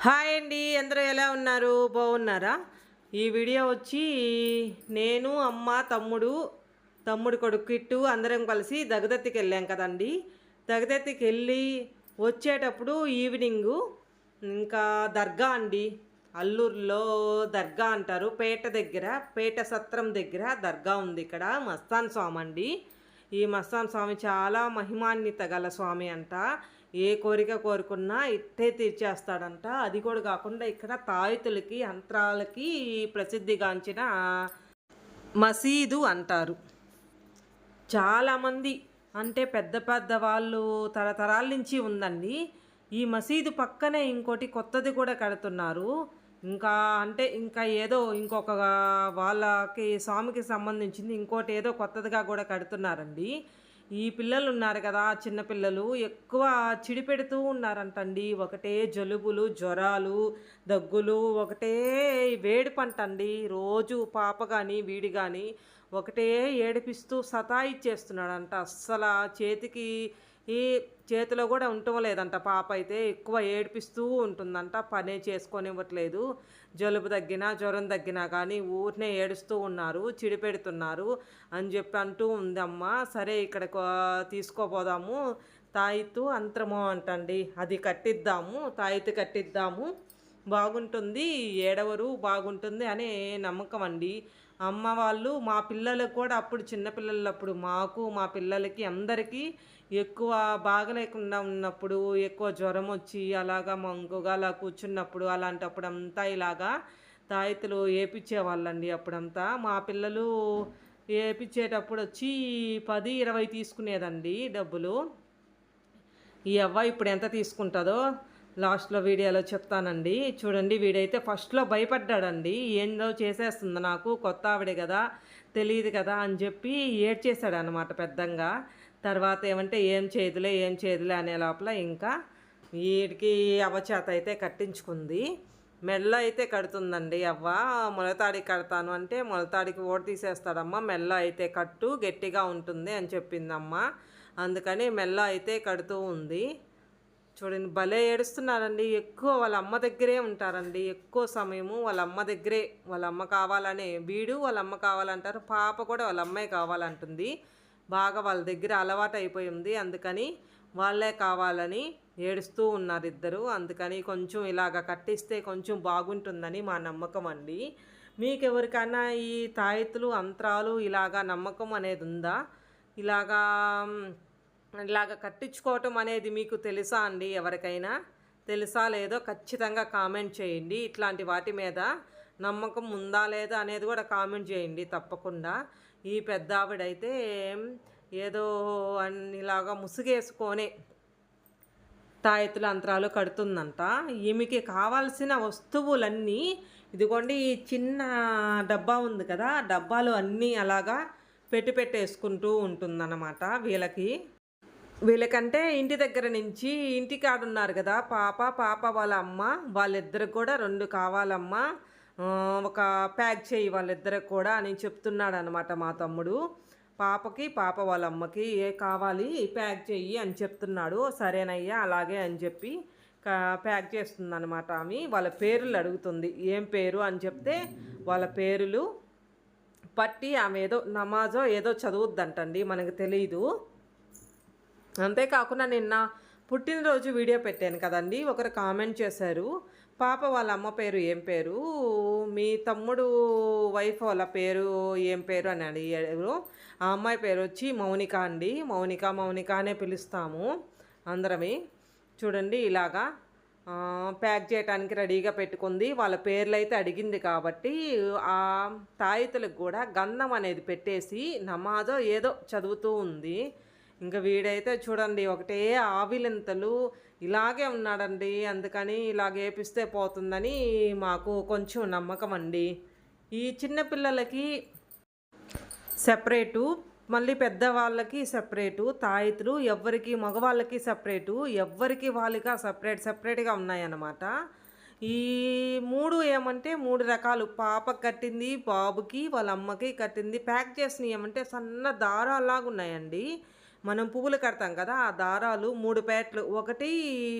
Hi అండి అందరూ ఎలా ఉన్నారు? బాగున్నారా? ఈ వీడియో వచ్చి నేను అమ్మ తమ్ముడు తమ్ముడు కొడుకు కిట్టు అందరం కలిసి దగదత్తికి వెళ్ళాం కదండి. దగదత్తికి వెళ్ళి వచ్చేటప్పుడు ఈవినింగు ఇంకా దర్గా అండి. అల్లూరులో దర్గా అంటారు. పేట దగ్గర పేట సత్రం దగ్గర దర్గా ఉంది ఇక్కడ. మస్తాన్ స్వామి అండి. ఈ మస్తాన్ స్వామి చాలా మహిమాన్విత గల స్వామి అంట. ఏ కోరిక కోరుకున్నా ఇట్టే తీర్చేస్తాడంట. అది కూడా కాకుండా ఇక్కడ తాయితులకి యంత్రాలకి ప్రసిద్ధిగాంచిన మసీదు అంటారు. చాలామంది అంటే పెద్ద పెద్ద వాళ్ళు తరతరాల నుంచి ఉందండి. ఈ మసీదు పక్కనే ఇంకోటి కొత్తది కూడా కడుతున్నారు. ఇంకా అంటే ఇంకా ఏదో ఇంకొక వాళ్ళకి స్వామికి సంబంధించింది ఇంకోటి ఏదో కొత్తదిగా కూడా కడుతున్నారండి. ఈ పిల్లలు ఉన్నారు కదా చిన్నపిల్లలు ఎక్కువ చిడిపెడుతూ ఉన్నారంటండి. ఒకటే జలుబులు జ్వరాలు దగ్గులు ఒకటే వేడి పంట అండి రోజు పాప కానీ వీడి కానీ ఒకటే ఏడిపిస్తూ సతాయిచ్చేస్తున్నాడంట. అస్సలు చేతికి ఈ చేతిలో కూడా ఉండటం లేదంట పాప అయితే ఎక్కువ ఏడిపిస్తూ ఉంటుందంట. పనే చేసుకొనివ్వట్లేదు. జలుబు తగ్గినా జ్వరం తగ్గినా కానీ ఊరినే ఏడుస్తూ ఉన్నారు చిడిపెడుతున్నారు అని చెప్పి అంటూ ఉందమ్మ. సరే ఇక్కడ తీసుకోపోదాము తాయిత్తు అంతరము అంటండి. అది కట్టిద్దాము తాయిత్తు కట్టిద్దాము. బాగుంటుంది ఏడవరు బాగుంటుంది అనే నమ్మకం అండి. అమ్మ వాళ్ళు మా పిల్లలకు కూడా అప్పుడు చిన్నపిల్లలప్పుడు మాకు మా పిల్లలకి అందరికీ ఎక్కువ బాగలేకుండా ఉన్నప్పుడు ఎక్కువ జ్వరం వచ్చి అలాగా మంగుగా అలా కూర్చున్నప్పుడు అలాంటప్పుడు అంతా ఇలాగా తాయితులు వేపించేవాళ్ళండి అప్పుడంతా. మా పిల్లలు వేపించేటప్పుడు వచ్చి పది ఇరవై తీసుకునేదండి డబ్బులు. ఈ అవ్వ ఇప్పుడు ఎంత తీసుకుంటుందో లాస్ట్లో వీడియోలో చెప్తానండి. చూడండి వీడైతే ఫస్ట్లో భయపడ్డాడండి. ఏందో చేసేస్తుంది నాకు కొత్త ఆవిడే కదా తెలియదు కదా అని చెప్పి ఏడ్చేశాడు అనమాట పెద్దంగా. తర్వాత ఏమంటే ఏం చేయదులే ఏం చేయదులే అనే లోపల ఇంకా వీడికి అవచేత అయితే కట్టించుకుంది. మెల్ల అయితే కడుతుందండి. అవ్వ మొలతాడికి కడతాను అంటే మొలతాడికి ఓటు తీసేస్తాడమ్మ మెల్ల అయితే కట్టు గట్టిగా ఉంటుంది అని చెప్పిందమ్మ. అందుకని మెల్ల అయితే కడుతూ ఉంది. చూడండి భలే ఏడుస్తున్నారండి. ఎక్కువ వాళ్ళ అమ్మ దగ్గరే ఉంటారండి. ఎక్కువ సమయము వాళ్ళ అమ్మ దగ్గరే వాళ్ళ అమ్మ కావాలనే వీడు వాళ్ళ అమ్మ కావాలంటారు. పాప కూడా వాళ్ళ అమ్మాయి కావాలంటుంది. బాగా వాళ్ళ దగ్గర అలవాటు అయిపోయింది అందుకని వాళ్ళే కావాలని ఏడుస్తూ ఉన్నారు ఇద్దరు. అందుకని కొంచెం ఇలాగ కట్టిస్తే కొంచెం బాగుంటుందని మా నమ్మకం అండి. మీకు ఎవరికైనా ఈ తాయెత్తులు అంతరాలు ఇలాగా నమ్మకం అనేది ఉందా? ఇలాగా ఇలాగ కట్టించుకోవటం అనేది మీకు తెలుసా అండి? ఎవరికైనా తెలుసా లేదో ఖచ్చితంగా కామెంట్ చేయండి. ఇట్లాంటి వాటి మీద నమ్మకం ఉందా లేదా అనేది కూడా కామెంట్ చేయండి తప్పకుండా. ఈ పెద్ద ఆవిడైతే ఏదో అన్నిలాగా ముసుగేసుకొని తాయెత్తుల అంతరాలు కడుతుందంట. ఈమెకి కావాల్సిన వస్తువులన్నీ ఇదిగోండి ఈ చిన్న డబ్బా ఉంది కదా డబ్బాలు అన్నీ అలాగా పెట్టి పెట్టేసుకుంటూ ఉంటుందన్నమాట వీళ్ళకి. వీళ్ళకంటే ఇంటి దగ్గర నుంచి ఇంటి ఉన్నారు కదా పాప పాప వాళ్ళ అమ్మ వాళ్ళిద్దరికి కూడా రెండు కావాలమ్మా ఒక ప్యాక్ చేయి వాళ్ళిద్దరికి కూడా అని చెప్తున్నాడు అనమాట మా తమ్ముడు. పాపకి పాప వాళ్ళ అమ్మకి ఏ కావాలి ప్యాక్ చెయ్యి అని చెప్తున్నాడు. సరేనయ్యా అలాగే అని చెప్పి ప్యాక్ చేస్తుంది అనమాట ఆమె. వాళ్ళ పేర్లు అడుగుతుంది. ఏం పేరు అని చెప్తే వాళ్ళ పేర్లు పట్టి ఆమె ఏదో నమాజో ఏదో చదువుద్దంటండి మనకు తెలియదు అంతేకాకుండా నిన్న పుట్టినరోజు వీడియో పెట్టాను కదండి. ఒకరు కామెంట్ చేశారు పాప వాళ్ళ అమ్మ పేరు ఏం పేరు? మీ తమ్ముడు వైఫ్ వాళ్ళ పేరు ఏం పేరు? అని అడిగారు. ఆ అమ్మాయి పేరు వచ్చి మౌనిక అండి. మౌనిక మౌనిక అనే పిలుస్తాము అందరమే. చూడండి ఇలాగా ప్యాక్ చేయడానికి రెడీగా పెట్టుకుంది. వాళ్ళ పేర్లు అయితే అడిగింది కాబట్టి ఆ తాయితులకు కూడా గంధం అనేది పెట్టేసి నమాజో ఏదో చదువుతూ ఉంది. ఇంకా వీడైతే చూడండి ఒకటే ఆవిలింతలు ఇలాగే ఉన్నాడండి అందుకని ఇలాగేపిస్తే పోతుందని మాకు కొంచెం నమ్మకం అండి. ఈ చిన్నపిల్లలకి సెపరేటు మళ్ళీ పెద్దవాళ్ళకి సపరేటు తాయితులు ఎవ్వరికి మగవాళ్ళకి సపరేటు ఎవ్వరికి వాళ్ళకి సపరేట్ సపరేట్గా ఉన్నాయన్నమాట. ఈ మూడు ఏమంటే మూడు రకాలు. పాపకి కట్టింది బాబుకి వాళ్ళ అమ్మకి కట్టింది. ప్యాక్ చేసినవి ఏమంటే సన్న దారాలాగా ఉన్నాయండి మనం పువ్వులు కడతాం కదా ఆ దారాలు మూడు ప్యాట్లు ఒకటి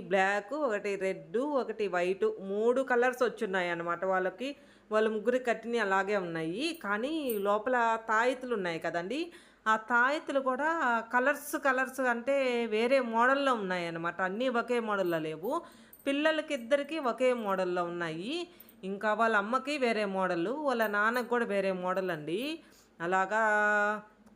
బ్లాక్ ఒకటి రెడ్ ఒకటి వైట్ మూడు కలర్స్ వచ్చున్నాయి అన్నమాట. వాళ్ళకి వాళ్ళు ముగ్గురు కట్టినవి అలాగే ఉన్నాయి. కానీ లోపల తాయితులు ఉన్నాయి కదండి. ఆ తాయితులు కూడా కలర్స్ కలర్స్ అంటే వేరే మోడల్లో ఉన్నాయి అన్నమాట. అన్నీ ఒకే మోడల్లో లేవు. పిల్లలకి ఇద్దరికి ఒకే మోడల్లో ఉన్నాయి. ఇంకా వాళ్ళ అమ్మకి వేరే మోడల్ వాళ్ళ నాన్నకి కూడా వేరే మోడల్ అండి అలాగా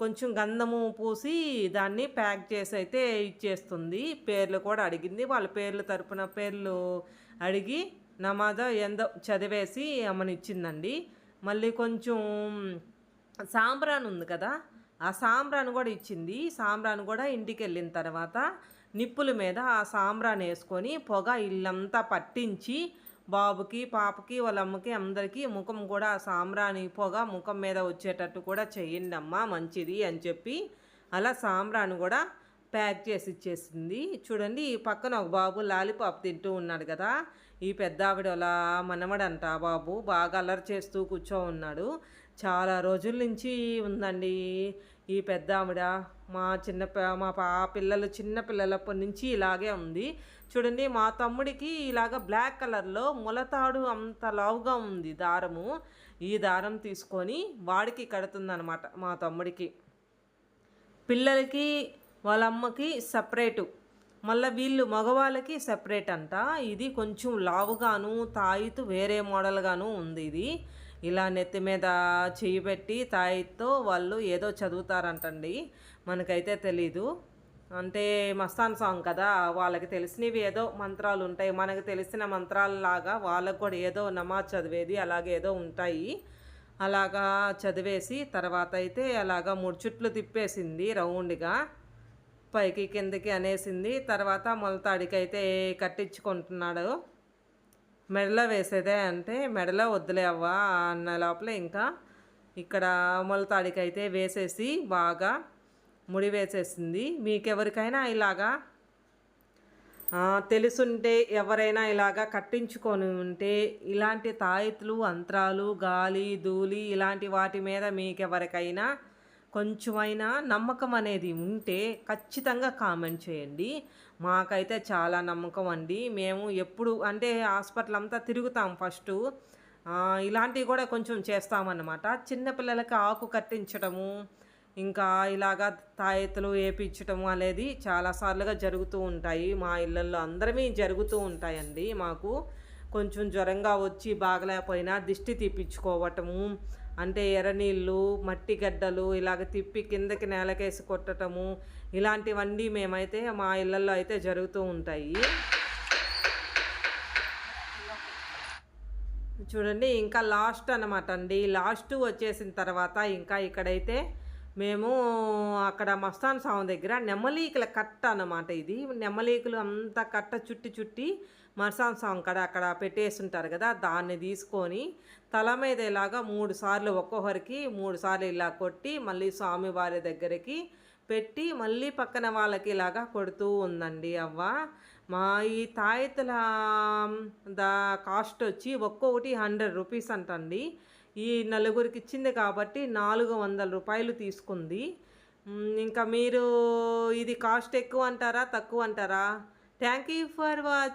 కొంచెం గంధము పూసి దాన్ని ప్యాక్ చేసి అయితే ఇచ్చేస్తుంది. పేర్లు కూడా అడిగింది. వాళ్ళ పేర్లు తరపున పేర్లు అడిగి నమాజ ఎందో చదివేసి అమ్మని ఇచ్చిందండి మళ్ళీ కొంచెం సాంబ్రాన్ ఉంది కదా ఆ సాంబ్రాన్ కూడా ఇచ్చింది. సాంబ్రాన్ కూడా ఇంటికి వెళ్ళిన తర్వాత నిప్పుల మీద ఆ సాంబ్రాన్ వేసుకొని పొగ ఇల్లంతా పట్టించి బాబుకి పాపకి వాళ్ళ అమ్మకి అందరికీ ముఖం కూడా ఆ సాంబ్రాణి పొగ ముఖం మీద వచ్చేటట్టు కూడా చేయండి అమ్మా మంచిది అని చెప్పి అలా సాంబ్రాన్ని కూడా ప్యాక్ చేసి ఇచ్చేసింది. చూడండి ఈ పక్కన ఒక బాబు లాలీపాప్ తింటూ ఉన్నాడు కదా. ఈ పెద్ద ఆవిడ అలా మనమడంట బాబు బాగా అల్లరి చేస్తూ కూర్చో ఉన్నాడు. చాలా రోజుల నుంచి ఉందండి ఈ పెద్ద ఆవిడ మా చిన్న మా పా పిల్లలు చిన్న పిల్లలప్పటి నుంచి ఇలాగే ఉంది. చూడండి మా తమ్ముడికి ఇలాగ బ్లాక్ కలర్లో ములతాడు అంత లావుగా ఉంది దారము. ఈ దారం తీసుకొని వాడికి కడుతుందనమాట మా తమ్ముడికి. పిల్లలకి వాళ్ళ అమ్మకి సపరేటు. మళ్ళీ వీళ్ళు మగవాళ్ళకి సపరేట్ అంట ఇది కొంచెం లావుగాను తాయితు వేరే మోడల్గాను ఉంది ఇది. ఇలా నెత్తి మీద చేయి పెట్టి తాయితో వాళ్ళు ఏదో చదువుతారంటండి. మనకైతే తెలీదు. అంటే మస్తాన్ సాంగ్ కదా వాళ్ళకి తెలిసినవి ఏదో మంత్రాలు ఉంటాయి. మనకు తెలిసిన మంత్రాలలాగా వాళ్ళకు కూడా ఏదో నమాజ్ చదివేది అలాగే ఏదో ఉంటాయి. అలాగా చదివేసి తర్వాత అయితే అలాగా మూడు చుట్లు తిప్పేసింది రౌండ్గా. పైకి కిందకి అనేసింది. తర్వాత మొలతాడికి అయితే కట్టించుకుంటున్నాడు. మెడలో వేసేదే అంటే మెడలో వద్దులే అవ్వా అన్న లోపల ఇంకా. ఇక్కడ మొలతాడికి అయితే వేసేసి బాగా ముడి వేసేసింది మీకెవరికైనా ఇలాగా తెలుసుంటే ఎవరైనా ఇలాగా కట్టించుకొని ఉంటే ఇలాంటి తాయెత్తులు అంత్రాలు గాలి ధూళి ఇలాంటి వాటి మీద మీకెవరికైనా కొంచెమైనా నమ్మకం అనేది ఉంటే ఖచ్చితంగా కామెంట్ చేయండి. మాకైతే చాలా నమ్మకం అండి. మేము ఎప్పుడు అంటే హాస్పిటల్ అంతా తిరుగుతాం ఫస్ట్. ఇలాంటివి కూడా కొంచెం చేస్తామన్నమాట. చిన్నపిల్లలకి ఆకు కట్టించడము ఇంకా ఇలాగా తాయెత్తులు వేపించటము అనేది చాలాసార్లుగా జరుగుతూ ఉంటాయి. మా ఇళ్ళల్లో అందరమీ జరుగుతూ ఉంటాయండి. మాకు కొంచెం జ్వరంగా వచ్చి బాగలేకపోయినా దిష్టి తీపించుకోవటము అంటే ఎర్రనీళ్ళు మట్టి గడ్డలు ఇలాగ తిప్పి కిందకి నేలకేసి కొట్టటము ఇలాంటివన్నీ మేమైతే మా ఇళ్ళల్లో అయితే జరుగుతూ ఉంటాయి. చూడండి ఇంకా లాస్ట్ అనమాట అండి. లాస్ట్ వచ్చేసిన తర్వాత ఇంకా ఇక్కడైతే మేము అక్కడ మస్తాన్ స్వామి దగ్గర నెమ్మలీకుల కట్ట అన్నమాట ఇది. నెమ్మలీకులు అంతా కట్ట చుట్టి చుట్టి మస్తాన్ స్వామి కడ అక్కడ పెట్టేస్తుంటారు కదా దాన్ని తీసుకొని తల మీద ఇలాగా మూడు సార్లు ఒక్కొక్కరికి మూడు సార్లు ఇలా కొట్టి మళ్ళీ స్వామి వారి దగ్గరికి పెట్టి మళ్ళీ పక్కన వాళ్ళకి ఇలాగా కొడుతూ ఉందండి అవ్వ. మా ఈ తాయెత్తుల దా కాస్ట్ వచ్చి ఒక్కొక్కటి హండ్రెడ్ రూపీస్ అంటండి. ఈ నలుగురికి ఇచ్చింది కాబట్టి నాలుగు వందల రూపాయలు తీసుకుంది. ఇంకా మీరు ఇది కాస్ట్ ఎక్కువ అంటారా తక్కువ అంటారా? Thank you for watch